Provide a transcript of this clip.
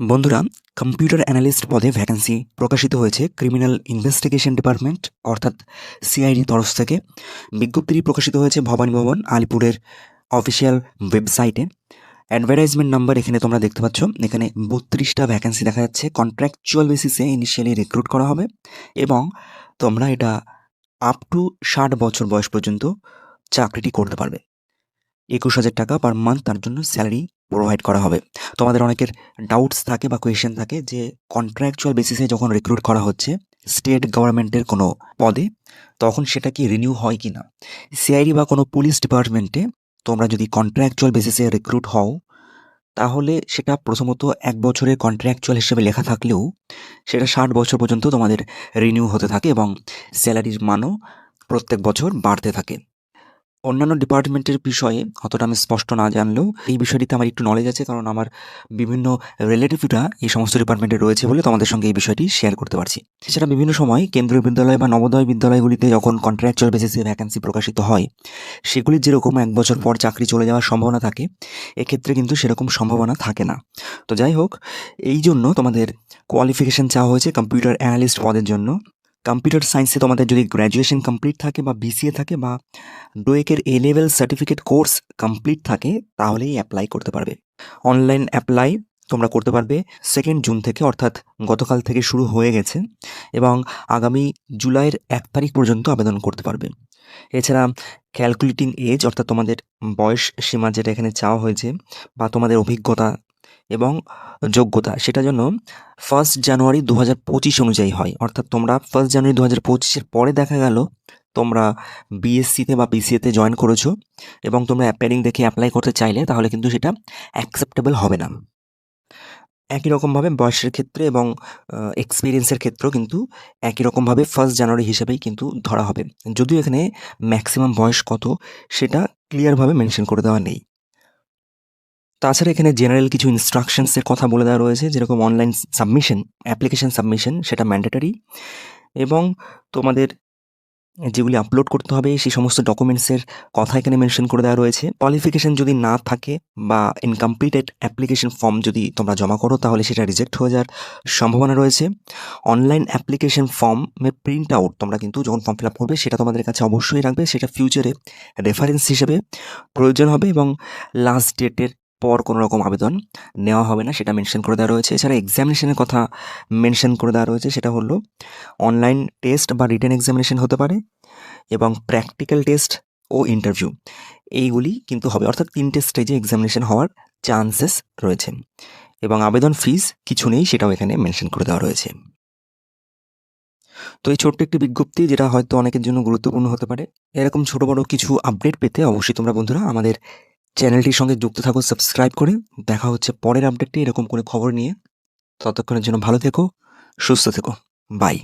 বন্ধুরা computer analyst পদে vacancy প্রকাশিত হয়েছে ক্রিমিনাল ইনভেস্টিগেশন ডিপার্টমেন্ট অর্থাৎ সিআইডি তরফ থেকে। বিজ্ঞপ্তিটি প্রকাশিত হয়েছে ভবানী ভবন, আলিপুরের অফিসিয়াল ওয়েবসাইটে অ্যাডভার্টাইজমেন্ট নাম্বার এখানে তোমরা দেখতে পাচ্ছ, এখানে বত্রিশটা ভ্যাকেন্সি দেখা যাচ্ছে। কন্ট্রাকচুয়াল বেসিসে ইনিশিয়ালি রিক্রুট করা হবে এবং তোমরা এটা আপ টু ষাট বছর বয়স পর্যন্ত চাকরিটি করতে পারবে। একুশ হাজার টাকা পার মান্থ তার জন্য স্যালারি প্রোভাইড করা হবে। তোমাদের অনেকের ডাউটস থাকে বা কোয়েশ্চেন থাকে যে কন্ট্রাকচুয়াল বেসিসে যখন রিক্রুট করা হচ্ছে স্টেট গভর্নমেন্টের কোনো পদে, তখন সেটা কি রিনিউ হয় কি না সিআইডি বা কোনো পুলিশ ডিপার্টমেন্টে তোমরা যদি কন্ট্রাকচুয়াল বেসিসে রিক্রুট হও, তাহলে সেটা প্রথমত এক বছরের কন্ট্রাকচুয়াল হিসেবে লেখা থাকলেও সেটা ষাট বছর পর্যন্ত তোমাদের রিনিউ হতে থাকে এবং স্যালারির মানও প্রত্যেক বছর বাড়তে থাকে। অন্যান্য ডিপার্টমেন্টের বিষয়ে অতটা আমি স্পষ্ট না জানলেও এই বিষয়টিতে আমার একটু নলেজ আছে, কারণ আমার বিভিন্ন রিলেটিভরা এই সমস্ত ডিপার্টমেন্টে রয়েছে বলে তোমাদের সঙ্গে এই বিষয়টি শেয়ার করতে পারছি। এছাড়া বিভিন্ন সময় কেন্দ্রীয় বিদ্যালয় বা নবোদয় বিদ্যালয়গুলিতে যখন কন্ট্রাকচুয়াল বেসিসে ভ্যাকেন্সি প্রকাশিত হয়, সেগুলির যেরকম এক বছর পর চাকরি চলে যাওয়ার সম্ভাবনা থাকে, এক্ষেত্রে কিন্তু সেরকম সম্ভাবনা থাকে না। তো যাই হোক, এই জন্য তোমাদের কোয়ালিফিকেশান চাওয়া হয়েছে কম্পিউটার অ্যানালিস্ট পদের জন্য। কম্পিউটার সায়েন্সে তোমাদের যদি গ্র্যাজুয়েশন কমপ্লিট থাকে বা বিসিএ থাকে বা ডোয়েকের A level certificate course complete থাকে, তাহলেই অ্যাপ্লাই করতে পারবে। অনলাইন অ্যাপ্লাই তোমরা করতে পারবে সেকেন্ড জুন থেকে, অর্থাৎ গতকাল থেকে শুরু হয়ে গেছে এবং আগামী জুলাইয়ের এক তারিখ পর্যন্ত আবেদন করতে পারবে। এছাড়া ক্যালকুলেটিং এজ অর্থাৎ তোমাদের বয়স সীমা যেটা এখানে চাওয়া হয়েছে বা তোমাদের অভিজ্ঞতা এবং যোগ্যতা, সেটা যেন ফার্স্ট জানুয়ারি দু হাজার পঁচিশ অনুযায়ী হয়। অর্থাৎ তোমরা ফার্স্ট জানুয়ারি দু হাজার পঁচিশের পরে দেখা গেল, তোমরা বিএসসিতে বা পিসিএতে জয়েন করেছ এবং তোমরা অ্যাপেয়ারিং দেখে অ্যাপ্লাই করতে চাইলে, তাহলে কিন্তু সেটা অ্যাকসেপ্টেবল হবে না। একই রকমভাবে বয়সের ক্ষেত্রে এবং এক্সপিরিয়েন্সের ক্ষেত্রেও কিন্তু একই রকমভাবে ফার্স্ট জানুয়ারি হিসেবেই কিন্তু ধরা হবে। যদিও এখানে ম্যাক্সিমাম বয়স কত, সেটা ক্লিয়ারভাবে মেনশন করে দেওয়া নেই। তাছাড়া এখানে জেনারেল কিছু ইনস্ট্রাকশনসের কথা বলে দেওয়া রয়েছে, যেরকম অনলাইন সাবমিশন অ্যাপ্লিকেশান সাবমিশন সেটা ম্যান্ডেটারি এবং তোমাদের যেগুলি আপলোড করতে হবে, সেই সমস্ত ডকুমেন্টসের কথা এখানে মেনশন করে দেওয়া রয়েছে। কোয়ালিফিকেশন যদি না থাকে বা ইনকমপ্লিটেড অ্যাপ্লিকেশন ফর্ম যদি তোমরা জমা করো, তাহলে সেটা রিজেক্ট হয়ে যাওয়ার সম্ভাবনা রয়েছে। অনলাইন অ্যাপ্লিকেশন ফর্মের প্রিন্ট আউট তোমরা কিন্তু যখন ফর্ম ফিল আপ করবে, সেটা তোমাদের কাছে অবশ্যই রাখবে। সেটা ফিউচারে রেফারেন্স হিসেবে প্রয়োজন হবে এবং লাস্ট ডেটের পর কোনো রকম আবেদন নেওয়া হবে না, সেটা মেনশন করে দেওয়া রয়েছে। এছাড়া এক্সামিনেশনের কথা মেনশন করে দেওয়া রয়েছে, সেটা হলো অনলাইন টেস্ট বা রিটেন এক্সামিনেশন হতে পারে এবং প্র্যাকটিক্যাল টেস্ট ও ইন্টারভিউ এইগুলি কিন্তু হবে, অর্থাৎ তিনটে স্টেজে এক্সামিনেশন হওয়ার চান্সেস রয়েছে এবং আবেদন ফিস কিছু নেই, সেটাও এখানে মেনশন করে দেওয়া রয়েছে। তো এই ছোট্ট একটি বিজ্ঞপ্তি, যেটা হয়তো অনেকের জন্য গুরুত্বপূর্ণ হতে পারে। এরকম ছোট বড় কিছু আপডেট পেতে অবশ্যই তোমরা বন্ধুরা আমাদের চ্যানেলটির সঙ্গে যুক্ত থাকো সাবস্ক্রাইব করে দেখা হচ্ছে পরের আপডেটটি এরকম করে খবর নিয়ে। ততক্ষণের জন্য ভালো থেকো, সুস্থ থেকো। বাই